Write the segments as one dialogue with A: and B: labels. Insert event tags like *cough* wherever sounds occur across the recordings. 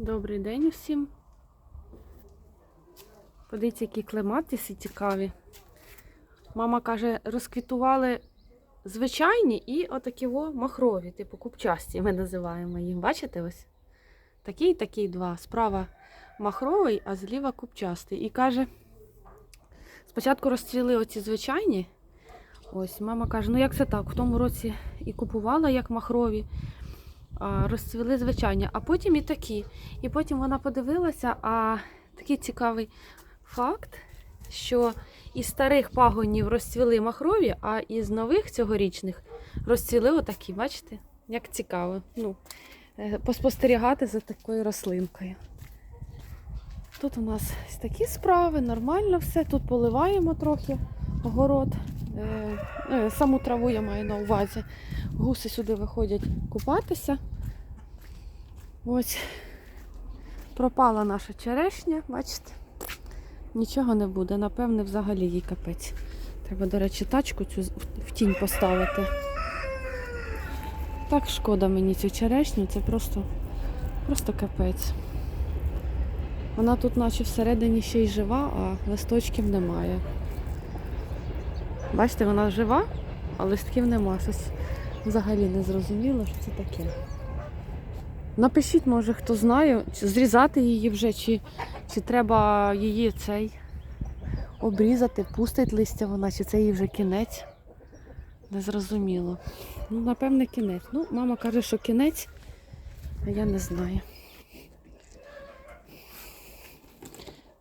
A: Добрий день усім. Подивіться, які клематиси цікаві. Мама каже, розквітували звичайні і отакі о махрові, типу купчасті ми називаємо їх. Бачите ось? Такий такий два. Справа махровий, а зліва купчастий. І каже, спочатку розцвіли оці звичайні. Ось, мама каже, ну як це так? В тому році і купувала як махрові, розцвіли звичайні, а потім і такі. І потім вона подивилася, а такий цікавий факт, що із старих пагонів розцвіли махрові, а із нових цьогорічних розцвіли отакі, бачите? Як цікаво. Ну, е, поспостерігати за такою рослинкою. Тут у нас такі справи, нормально все. Тут поливаємо трохи огород. Е, е, Саму траву я маю на увазі. Гуси сюди виходять купатися. Ось пропала наша черешня, бачите? Нічого не буде, напевне, взагалі їй капець. Треба, до речі, тачку цю в тінь поставити. Так шкода мені цю черешню, це просто, просто капець. Вона тут, наче всередині ще й жива, а листочків немає. Бачите, вона жива, а листків нема. Щось взагалі не зрозуміло, що це таке. Напишіть, може, хто знає, зрізати її вже, чи, чи треба її цей обрізати, пустить листя вона, чи це їй вже кінець. Не зрозуміло. Ну, напевне, кінець. Ну, мама каже, що кінець, а я не знаю.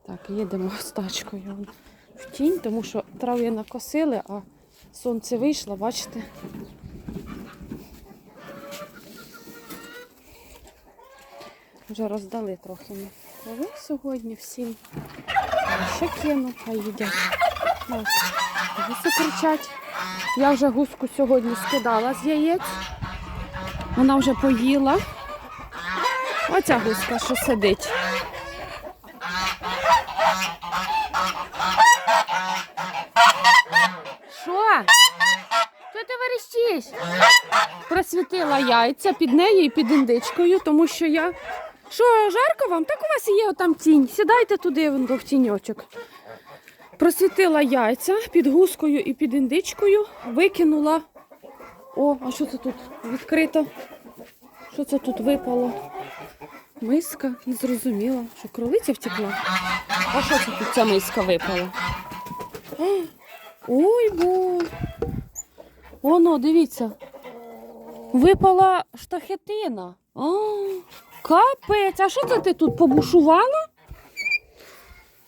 A: Так, їдемо з тачкою в тінь, тому що трави накосили, а сонце вийшло, бачите. Вже роздали трохи ми трави сьогодні всім. Ще кину, хай їдять. Гуси кричать. Я вже гуску сьогодні скидала з яєць. Вона вже поїла. Оця гуска, що сидить. Що? Що ти верещиш? Просвітила яйця під нею і під індичкою, тому що я. Що, жарко вам? Так у вас є отам тінь. Сідайте туди вон, в тіньочок. Просвітила яйця під гускою і під індичкою, викинула. О, а що це тут відкрито? Що це тут випало? Миска, не зрозуміла, що кролиця втекла. А що це тут ця миска випала? Ой, бо. Воно, дивіться. Випала штахетина. А, капець, а що це ти тут побушувала?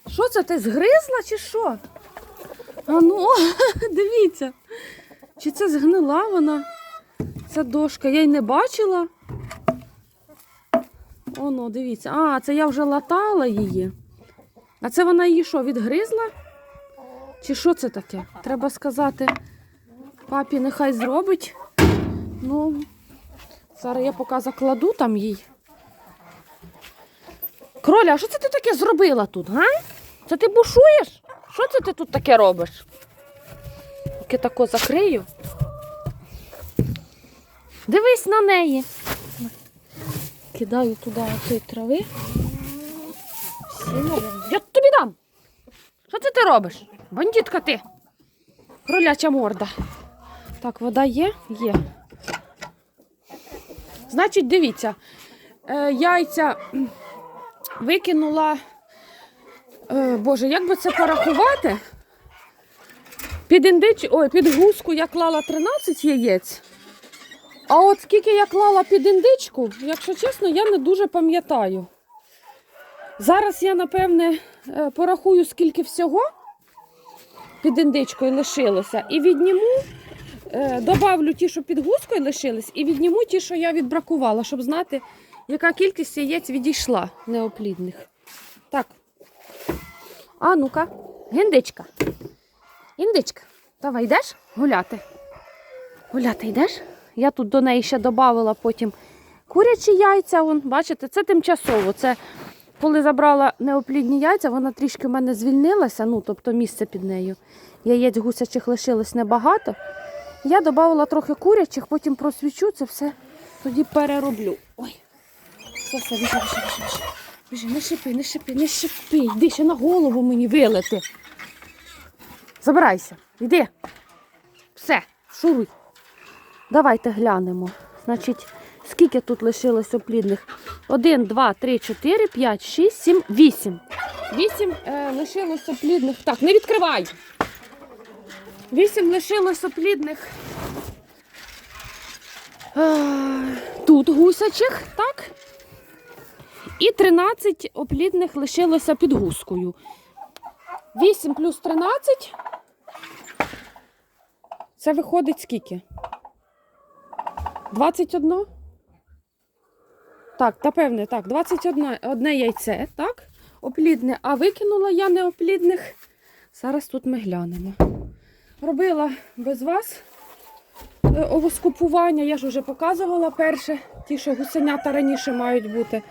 A: Що це ти згризла чи що? А ну, *laughs* дивіться. Чи це згнила вона? Ця дошка, я й не бачила. Оно, дивіться. А, це я вже латала її. А це вона її що, відгризла? Чи що це таке? Треба сказати, папі нехай зробить. Ну, зараз я поки закладу там їй. Кроля, а що це ти таке зробила тут, га? Це ти бушуєш? Що це ти тут таке робиш? Поки тако закрию. Дивись на неї. Кидаю туди оцей трави. Я тобі дам. Що це ти робиш? Бандитка ти. Кроляча морда. Так, вода є? Є. Значить, дивіться, е, яйця викинула. Е, Боже, як би це порахувати? Під індич... Ой, під гуску я клала 13 яєць. А от скільки я клала під індичку, якщо чесно, я не дуже пам'ятаю. Зараз я, напевне, е, порахую, скільки всього під індичкою лишилося, і відніму, е, добавлю ті, що під гускою лишились, і відніму ті, що я відбракувала, щоб знати, яка кількість яєць відійшла неоплідних. Так. А ну-ка, індичка. Індичка, давай йдеш гуляти? Гуляти йдеш? Я тут до неї ще додавала потім курячі яйця. Вон, бачите, це тимчасово. Це коли забрала неоплідні яйця, вона трішки в мене звільнилася, ну, тобто місце під нею. Яєць гусячих лишилось небагато. Я додавала трохи курячих, потім просвічу це все, тоді перероблю. Ой. Все, все, біжи, біжи, біжи, біжи. Біжи, не шипи, не шипи, не шипи. Йди ще на голову мені вилети. Забирайся, йди. Все, шуруй. Давайте глянемо. Значить, скільки тут лишилось оплідних? Один, два, три, чотири, п'ять, шість, сім, вісім. Вісім е, лишилось оплідних. Так, не відкривай. Вісім лишилось оплідних. Е, тут гусячих, так? І 13 оплідних лишилося під гускою. 8 плюс 13. Це виходить скільки? 21? Так, та певне, так, 21 одне яйце, так? Оплідне, а викинула я неоплідних. Зараз тут ми глянемо. Робила без вас е, овоскупування, я ж вже показувала перше, ті, що гусенята раніше мають бути.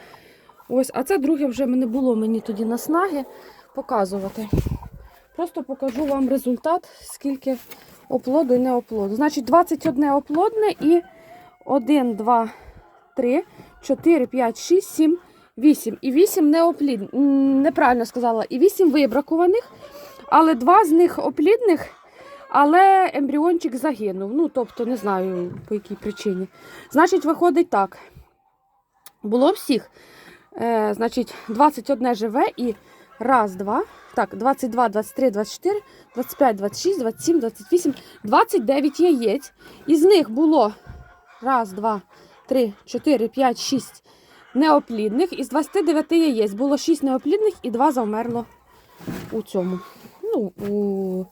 A: Ось, а це друге вже не було мені тоді наснаги показувати. Просто покажу вам результат, скільки оплоду і не оплоду. Значить, 21 оплодне і 1, 2, 3, 4, 5, 6, 7, 8. І 8 неоплід... м, неправильно сказала, і 8 вибракуваних, але два з них оплідних, але ембріончик загинув. Ну, тобто, не знаю по якій причині. Значить, виходить так. Було всіх. Е, значить, 21 живе і раз, два. Так, 22, 23, 24, 25, 26, 27, 28, 29 яєць. Із них було раз, два, три, 4, 5, 6 неоплідних. Із 29 яєць було 6 неоплідних і 2 завмерло у цьому. Ну, у...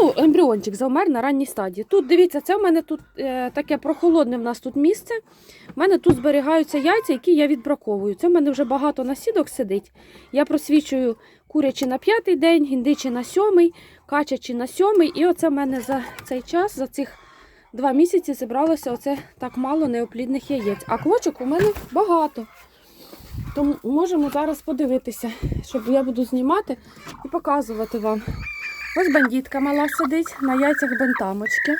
A: Ну, ембріончик завмер на ранній стадії. Тут дивіться, це в мене тут е, таке прохолодне в нас тут місце. У мене тут зберігаються яйця, які я відбраковую. Це в мене вже багато насідок сидить. Я просвічую курячі на п'ятий день, індичі на сьомий, качачі на сьомий. І оце в мене за цей час, за цих два місяці зібралося оце так мало неоплідних яєць. А квочок у мене багато. Тому можемо зараз подивитися, щоб я буду знімати і показувати вам. Ось бандітка мала сидить на яйцях бентамочки.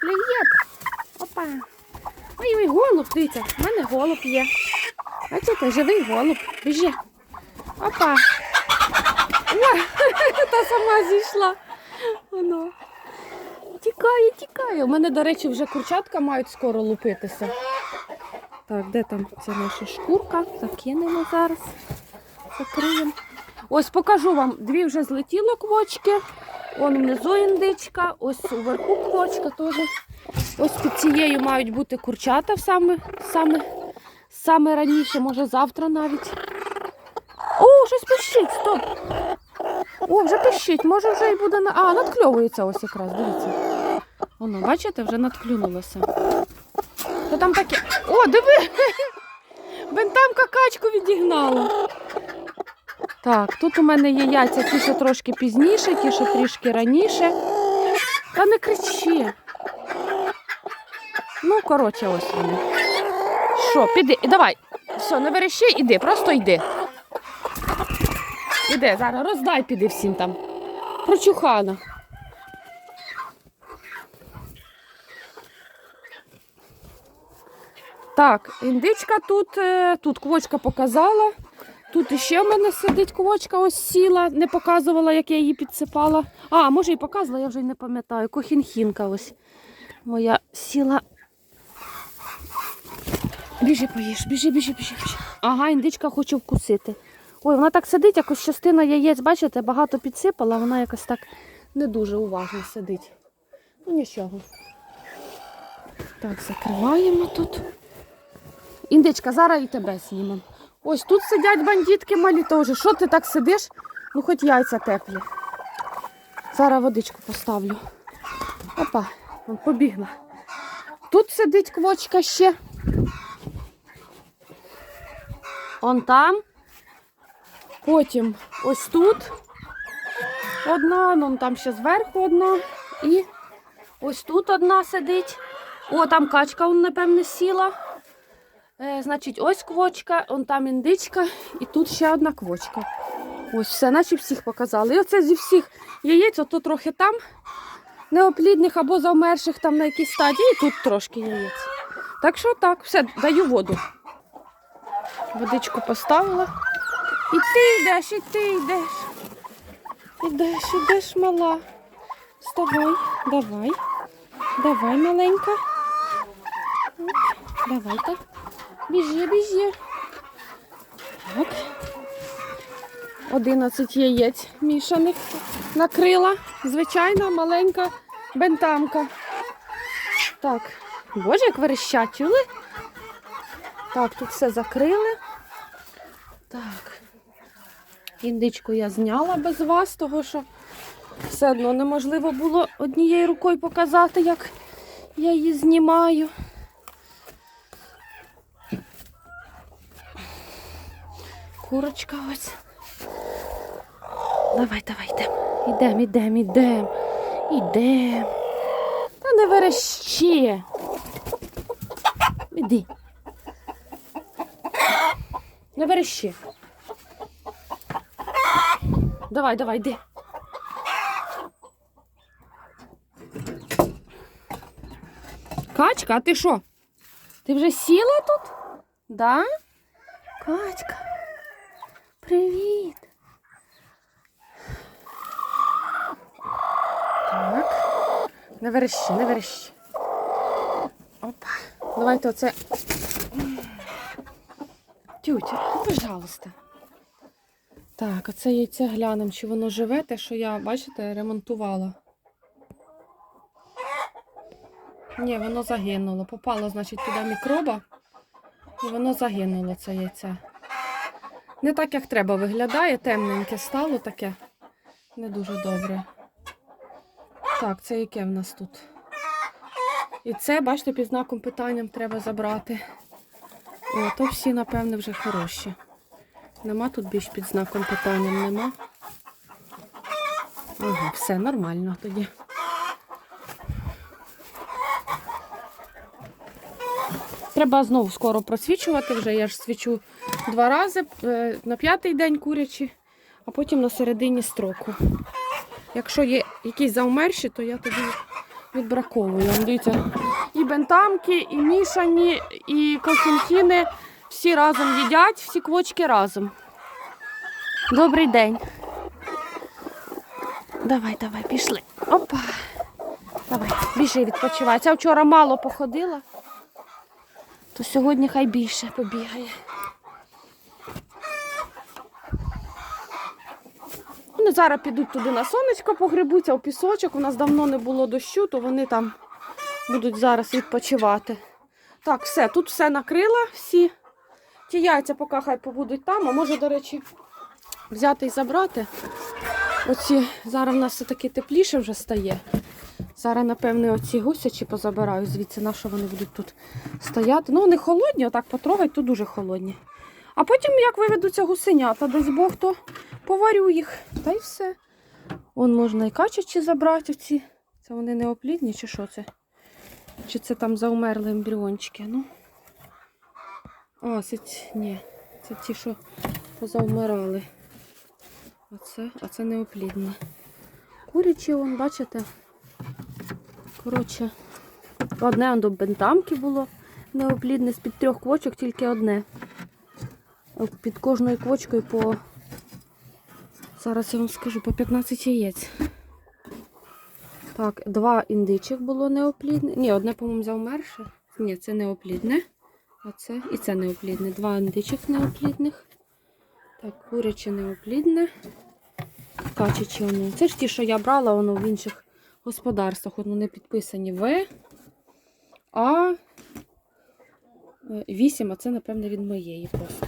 A: Привіт! Опа! Ой, ой, голуб, дивіться, в мене голуб є. Бачите, живий голуб. Біжи. Опа. Ой, *laughs* та сама зійшла. Воно. Тікає, тікає. У мене, до речі, вже курчатка мають скоро лупитися. Так, де там ця наша шкурка? Закинемо зараз. Закриємо. Ось покажу вам. Дві вже злетіло квочки. Вон внизу індичка, ось уверху квочка теж. Ось під цією мають бути курчата саме, саме, саме раніше, може завтра навіть. О, щось пищить, стоп. О, вже пищить, може вже і буде на. А, надкльовується ось якраз, дивіться. Воно, бачите, вже надклюнулося. То там таке. О, диви! *laughs* Бентамка качку відігнала. Так, тут у мене є яйця ті, що трошки пізніше, ті, що трішки раніше. Та не кричи. Ну, коротше, ось вони. Що, піди, давай. Все, не верещи, іди, просто йди. Іди, зараз роздай піди всім там. Прочухана. Так, індичка тут, е, тут квочка показала. Тут іще в мене сидить квочка, ось сіла, не показувала, як я її підсипала. А, може і показувала, я вже й не пам'ятаю. Кохінхінка ось моя сіла. Біжи, поїж, біжи, біжи, біжи, біжи. Ага, індичка хоче вкусити. Ой, вона так сидить, якось частина яєць, бачите, багато підсипала, вона якось так не дуже уважно сидить. Ну нічого. Так, закриваємо тут. Індичка, зараз і тебе знімемо. Ось тут сидять бандитки малі теж. Що ти так сидиш? Ну хоч яйця теплі. Зараз водичку поставлю. Опа, вон побігла. Тут сидить квочка ще. Он там. Потім ось тут одна, ну там ще зверху одна. І ось тут одна сидить. О, там качка, он, напевне, сіла. Е, значить, ось квочка, он там індичка, і тут ще одна квочка. Ось все, наче всіх показали. І оце зі всіх яєць, ото трохи там неоплідних або завмерших там на якійсь стадії, і тут трошки яєць. Так що так, все, даю воду. Водичку поставила. І ти йдеш, і ти йдеш. Ідеш, ідеш, мала. Вставай, давай. Давай, маленька. Давай-ка. Біжи, біжи. Так. 11 яєць мішаних накрила. Звичайна маленька бентамка. Так, боже, як верещать, чули? Так, тут все закрили. Так. Індичку я зняла без вас, того що все одно неможливо було однією рукою показати, як я її знімаю. Курочка ось. Давай, давай, йдемо. Ідем, ідем, ідем. Ідем. Та не верещи. Іди. Не верещи. Давай, давай, йди. Качка, а ти що? Ти вже сіла тут? Да? Качка. Привіт. Так. Не верещи, не верещи. Опа. Давайте оце. Тютя, ну, пожалуйста. Так, оце яйце глянемо, чи воно живе, те, що я, бачите, ремонтувала. Ні, воно загинуло. Попало, значить, туди мікроба. І воно загинуло, це яйце. Не так, як треба виглядає, темненьке стало таке. Не дуже добре. Так, це яке в нас тут? І це, бачите, під знаком питанням треба забрати. О, то всі, напевне, вже хороші. Нема тут більш під знаком питанням, нема. Ага, все нормально тоді. Треба знову скоро просвічувати вже. Я ж свічу два рази е, на п'ятий день курячі, а потім на середині строку. Якщо є якісь заумерші, то я тоді відбраковую. Дивіться, і бентамки, і мішані, і консультіни всі разом їдять, всі квочки разом. Добрий день. Давай, давай, пішли. Опа. Давай, біжи, відпочивай. Ця вчора мало походила, то сьогодні хай більше побігає. Вони зараз підуть туди на сонечко, погребуться у пісочок. У нас давно не було дощу, то вони там будуть зараз відпочивати. Так, все, тут все накрила, всі. Ті яйця поки хай побудуть там, а може, до речі, взяти і забрати. Оці, зараз в нас все-таки тепліше вже стає. Зараз, напевне, оці гусячі позабираю звідси, на що вони будуть тут стояти. Ну, вони холодні, отак потрогать, то дуже холодні. А потім, як виведуться гусенята, десь Бог, то поварю їх. Та й все. Вон можна і качачі забрати оці. Це вони неоплідні, чи що це? Чи це там заумерли ембріончики? Ну. А, це ні. Це ті, що позаумирали. Оце, а це неоплідне. Курячі, вон, бачите? Коротше, одне до бентамки було неоплідне, з-під трьох квочок тільки одне. Під кожною квочкою по. Зараз я вам скажу, по 15 яєць. Так, два індичих було неоплідне. Ні, одне, по-моєму, заумерше. Ні, це неоплідне. А це і це неоплідне. Два індичих неоплідних. Так, куряче неоплідне. Качачі воно. Це ж ті, що я брала, воно в інших господарствах. Воно не підписані В. А 8, а це, напевне, від моєї просто.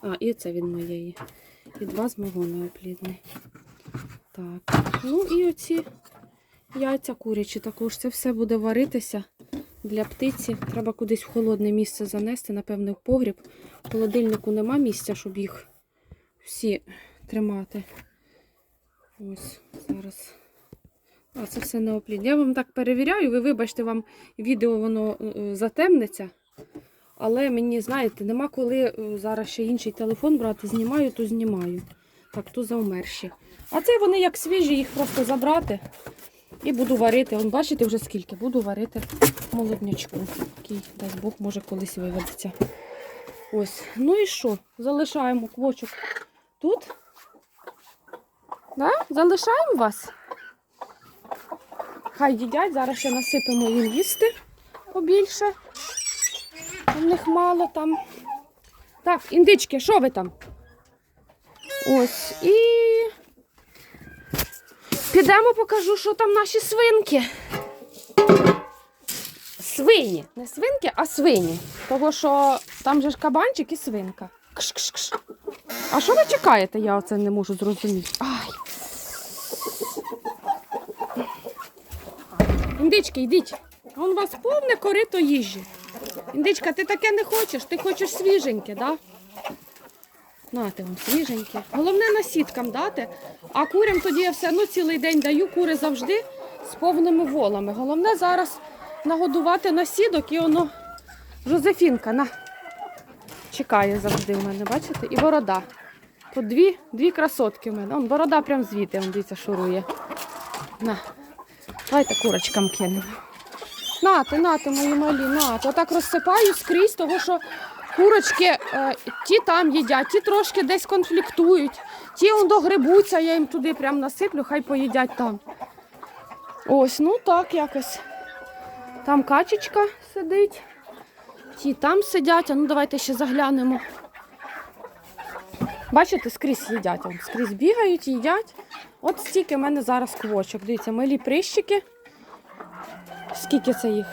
A: А, і це від моєї. І два з мого неоплідний. Так. Ну і оці яйця курячі також. Це все буде варитися для птиці. Треба кудись в холодне місце занести, напевне, в погріб. В холодильнику нема місця, щоб їх всі тримати. Ось зараз. А, це все неоплідне. Я вам так перевіряю, ви вибачте, вам відео воно е, затемниться. Але мені, знаєте, нема коли е, зараз ще інший телефон брати. Знімаю, то знімаю. Так, то заумерші. А це вони як свіжі, їх просто забрати. І буду варити, он бачите вже скільки, буду варити молоднячку. Який, дасть Бог, може колись виведеться. Ось. Ну і що? Залишаємо квочок тут. Да? Залишаємо вас. Хай їдять, зараз ще насипемо їм їсти побільше. У них мало там. Так, індички, що ви там? Ось і підемо покажу, що там наші свинки. Свині. Не свинки, а свині. Того, що там же ж кабанчик і свинка. А що ви чекаєте? Я оце не можу зрозуміти. Ай. Індички, йдіть. Он у вас повне корито їжі. Індичка, ти таке не хочеш? Ти хочеш свіженьке, да? Нате вам свіженьке. Головне насіткам дати. А курям тоді я все одно цілий день даю, кури завжди з повними волами. Головне зараз нагодувати насідок і воно. Жозефінка, на. Чекає завжди в мене, бачите? І борода. По дві, дві красотки в мене. Он борода прям звідти, он дивіться, шурує. На. Давайте курочкам кинемо. Нате, нате, мої малі, нате. Отак розсипаю скрізь, того що курочки е, ті там їдять, ті трошки десь конфліктують, ті он догребуться, я їм туди прям насиплю, хай поїдять там. Ось, ну так якось. Там качечка сидить, ті там сидять, а ну давайте ще заглянемо. Бачите, скрізь їдять, скрізь бігають, їдять. От стільки в мене зараз квочок. Дивіться, малі прищики. Скільки це їх?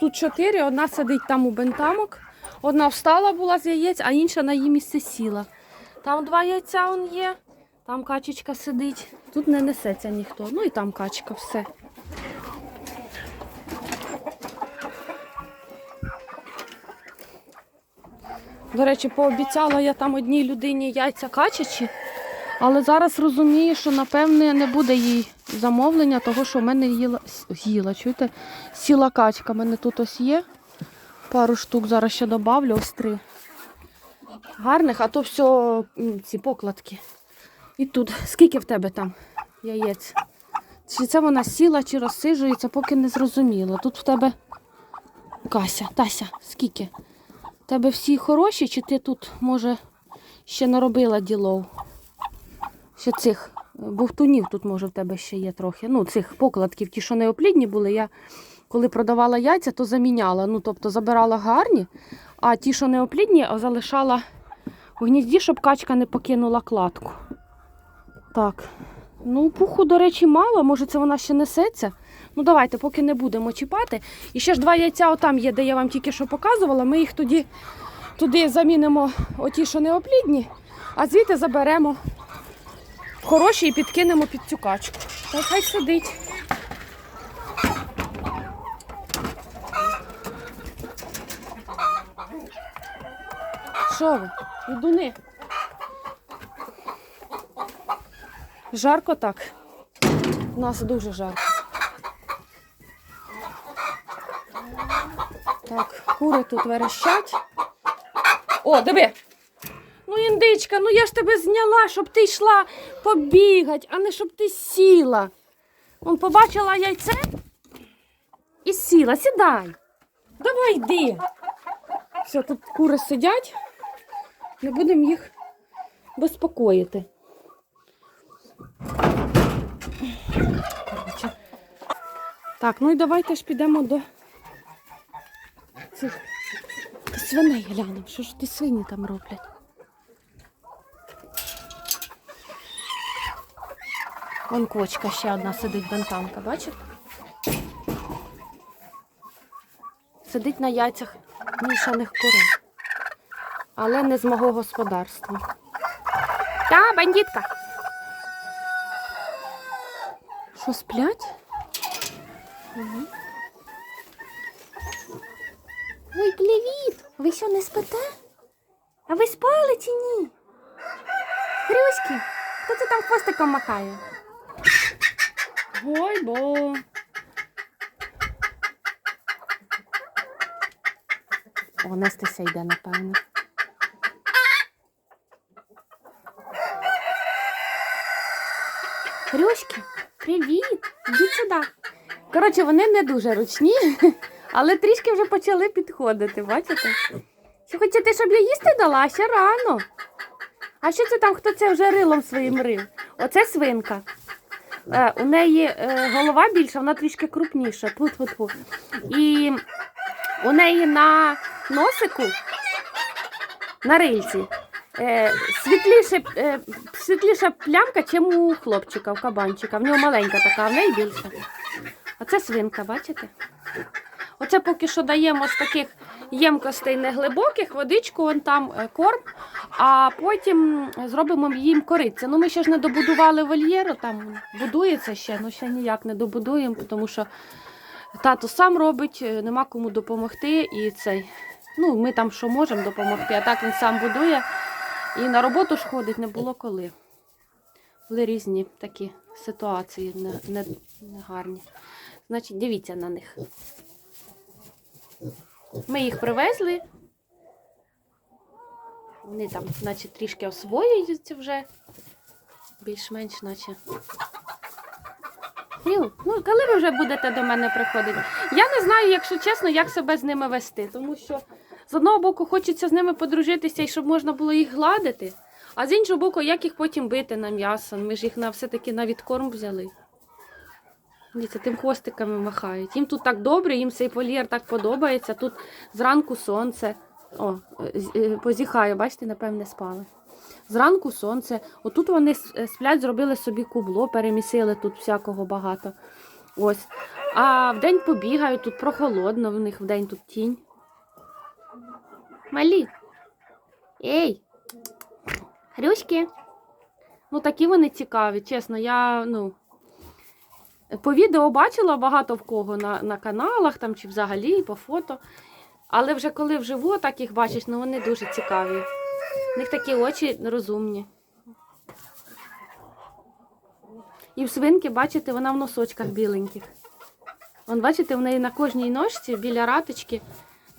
A: Тут чотири, одна сидить там у бентамок, одна встала була з яєць, а інша на її місце сіла. Там два яйця он є, там качечка сидить. Тут не несеться ніхто. Ну і там качка, все. До речі, пообіцяла я там одній людині яйця качачі, але зараз розумію, що напевне не буде їй замовлення, того що в мене їла, їла чуєте, сіла качка. У мене тут ось є. Пару штук зараз ще добавлю, ось три. Гарних, а то все ці покладки. І тут, скільки в тебе там яєць? Чи це вона сіла, чи розсиджується, поки не зрозуміло. Тут в тебе Кася, Тася, скільки? Тебе всі хороші, чи ти тут, може, ще наробила ділов? Ще цих е, бовтунів тут, може, в тебе ще є трохи. Ну, цих покладків, ті, що неоплідні були, я коли продавала яйця, то заміняла. Ну, тобто забирала гарні, а ті, що неоплідні, залишала в гнізді, щоб качка не покинула кладку. Так. Ну, пуху, до речі, мало, може це вона ще несеться. Ну, давайте, поки не будемо чіпати. І ще ж два яйця отам є, де я вам тільки що показувала. Ми їх тоді туди замінимо оті, що неоплідні, а звідти заберемо хороші і підкинемо під цю качку. Та хай сидить. Що ви? Ідуни. Жарко так. У нас дуже жарко. Так, кури тут верещать. О, диви. Ну, індичка, ну я ж тебе зняла, щоб ти йшла побігати, а не щоб ти сіла. Вон побачила яйце і сіла. Сідай. Давай йди. Все, тут кури сидять. Не будемо їх безпокоїти. Так, ну і давайте ж підемо до цих свиней глянемо. Що ж ті свині там роблять? Вон кочка ще одна сидить бентамка, бачите? Сидить на яйцях мішаних курей. Але не з мого господарства. Та, бандитка. Що сплять? Угу. Ой, привіт! Ви що не спите? А ви спали чи ні? Хрюськи, хто це там хвостиком махає? Ой, бо. О, нестися йде, напевно. Хрюшки, Привіт! Ідіть сюди. Коротше, вони не дуже ручні, але трішки вже почали підходити, бачите? Чи хочете, щоб я їсти дала? Ще рано. А що це там, хто це вже рилом своїм рив? Оце свинка. Е, у неї е, голова більша, вона трішки крупніша. Тьфу-тьфу-тьфу. І у неї на носику, на рильці, е, світліше, е, світліша плямка, чим у хлопчика, у кабанчика. В нього маленька така, а в неї більша. Оце свинка, бачите? Оце поки що даємо з таких ємкостей неглибоких, водичку, вон там е, корм, а потім зробимо їм кориця. Ну, ми ще ж не добудували вольєру, там будується ще, ну ще ніяк не добудуємо, тому що тато сам робить, е, нема кому допомогти. І цей, ну, ми там що можемо допомогти, а так він сам будує. І на роботу ж ходить не було коли. Були різні такі ситуації не, не, не. Значить, дивіться на них. Ми їх привезли. Вони там, значить, трішки освоюються вже. Більш-менш, наче. Філ, ну коли ви вже будете до мене приходити? Я не знаю, якщо чесно, як себе з ними вести, тому що з одного боку хочеться з ними подружитися і щоб можна було їх гладити, а з іншого боку, як їх потім бити на м'ясо. Ми ж їх на все-таки на відкорм взяли. Дивіться, тим хвостиками махають. Їм тут так добре, їм цей полір так подобається. Тут зранку сонце. О, е, позіхає, бачите, напевне, спали. Зранку сонце. Отут вони е, сплять, зробили собі кубло, перемісили тут всякого багато. Ось. А вдень побігають, тут прохолодно, в них вдень тут тінь. Малі. Ей! Хрюшки. Ну, такі вони цікаві, чесно, я, ну. По відео бачила багато в кого на, на каналах там чи взагалі по фото. Але вже коли вживу так їх бачиш, ну вони дуже цікаві. У них такі очі розумні. І в свинки, бачите, вона в носочках біленьких. Вон, бачите, в неї на кожній ножці біля раточки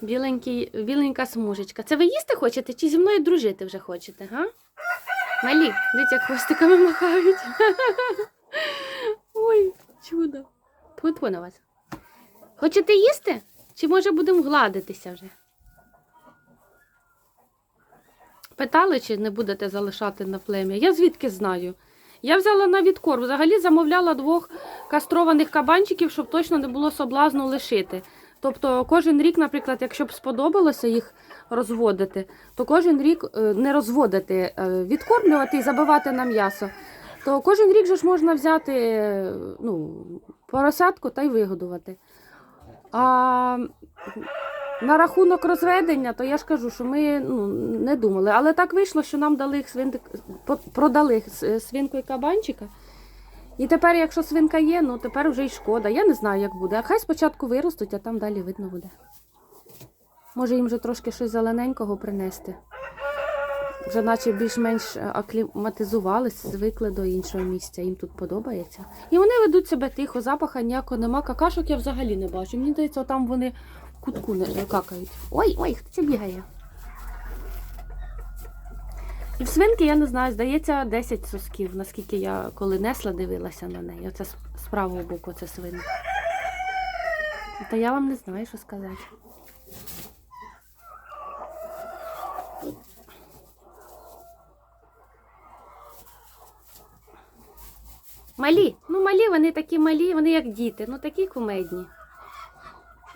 A: біленький, біленька смужечка. Це ви їсти хочете чи зі мною дружити вже хочете? Га? Малі, дивіться, хвостиками махають. *laughs* Ой, чудо. Тьфу-тьфу на вас. Хочете їсти? Чи може будемо гладитися вже? Питали, чи не будете залишати на плем'я? Я звідки знаю? Я взяла на відкорм. Взагалі замовляла двох кастрованих кабанчиків, щоб точно не було соблазну лишити. Тобто кожен рік, наприклад, якщо б сподобалося їх розводити, то кожен рік е, не розводити, е, відкормлювати і забивати на м'ясо, то кожен рік же ж можна взяти ну, поросятку та й вигодувати. А на рахунок розведення, то я ж кажу, що ми ну, не думали. Але так вийшло, що нам дали їх продали свинку і кабанчика. І тепер, якщо свинка є, ну тепер вже й шкода. Я не знаю, як буде. А хай спочатку виростуть, а там далі видно буде. Може їм вже трошки щось зелененького принести. Вже наче більш-менш е, акліматизувались, звикли до іншого місця, їм тут подобається. І вони ведуть себе тихо, запаха ніякого нема. Какашок я взагалі не бачу. Мені здається, там вони в кутку не какають. Ой, ой, хто це бігає? І в свинки, я не знаю, здається, 10 сосків, наскільки я коли несла, дивилася на неї. Оце з правого боку це свинка. Та я вам не знаю, що сказати. Малі, ну малі, вони такі малі, вони як діти, ну такі кумедні.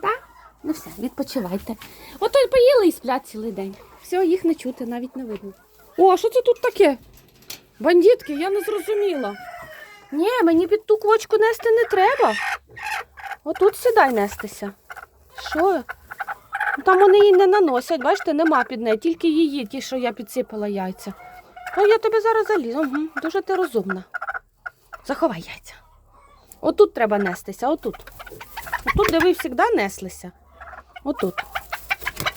A: Так? Ну все, відпочивайте. Ото й поїли і сплять цілий день. Все, їх не чути, навіть не видно. О, а що це тут таке? Бандитки, я не зрозуміла. Ні, мені під ту квочку нести не треба. Отут сідай нестися. Що? Ну, Там вони її не наносять, бачите, нема під нею, тільки її, ті, що я підсипала яйця. О, я тебе зараз залізу. Угу, дуже ти розумна. Заховай яйця. Отут треба нестися, отут. Отут, де ви завжди неслися. Отут.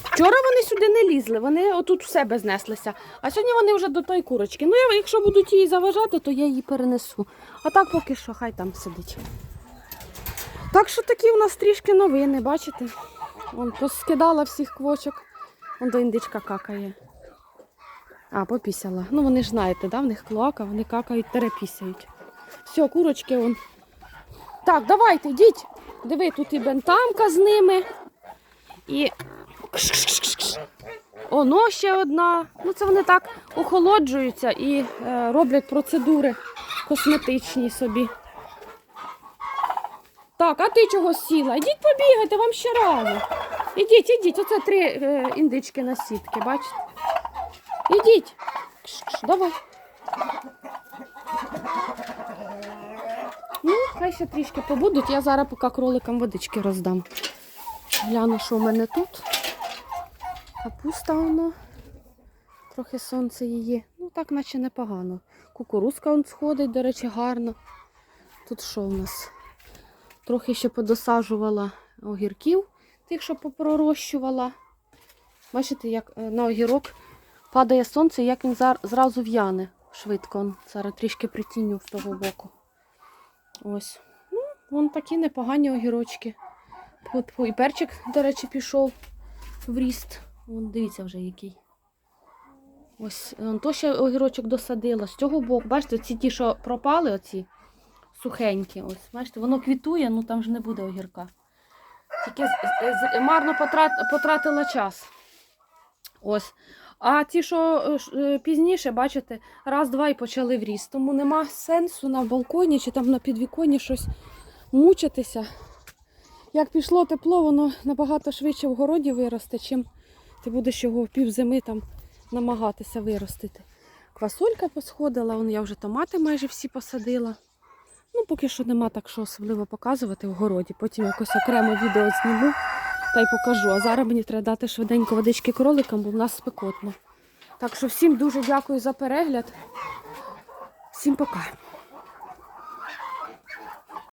A: Вчора вони сюди не лізли, вони отут в себе знеслися. А сьогодні вони вже до тої курочки. Ну, я, якщо будуть її заважати, то я її перенесу. А так поки що хай там сидить. Так що такі в нас трішки новини, бачите? Вон поскидала всіх квочок. Вон до індичка какає. А, попісяла. Ну вони ж знаєте, да? в них клоака, вони какають, перепісяють. Все, курочки вон Так, давайте, йдіть. Диви, тут і бентамка з ними. І. Оно ще одна. Ну, це вони так охолоджуються і е, роблять процедури косметичні собі. Так, а ти чого сіла? Ідіть побігайте, вам ще рано. Ідіть, ідіть, оце три е, індички на сітки, бачите? Ідіть. Давай. Хай ще трішки побудуть. Я зараз поки кроликам водички роздам. Гляну, що в мене тут. Капуста воно. Трохи сонце її. Ну, так наче непогано. Кукурузка он сходить, до речі, гарно. Тут що в нас? Трохи ще подосаджувала огірків, тих, що попророщувала. Бачите, як е, на огірок падає сонце, як він зразу в'яне швидко. Зараз трішки притіню з того боку. Ось. Ну, вон такі непогані огірочки. І перчик, до речі, пішов в ріст. Вон, дивіться вже який. Ось, то ще огірочок досадила. З цього боку, бачите, ці ті, що пропали, оці сухенькі. Ось, бачите, воно квітує, ну там ж не буде огірка. Тільки марно потрат, потратила час. Ось. А ті, що е, е, пізніше, бачите, раз-два і почали в ріст. Тому нема сенсу на балконі чи там на підвіконні щось мучитися. Як пішло тепло, воно набагато швидше в городі виросте, чим ти будеш його півзими там намагатися виростити. Квасолька посходила, вон я вже томати майже всі посадила. Ну, поки що нема так, що особливо показувати в городі. Потім якось окремо відео зніму та й покажу. А зараз мені треба дати швиденько водички кроликам, бо в нас спекотно. Так що всім дуже дякую за перегляд. Всім пока.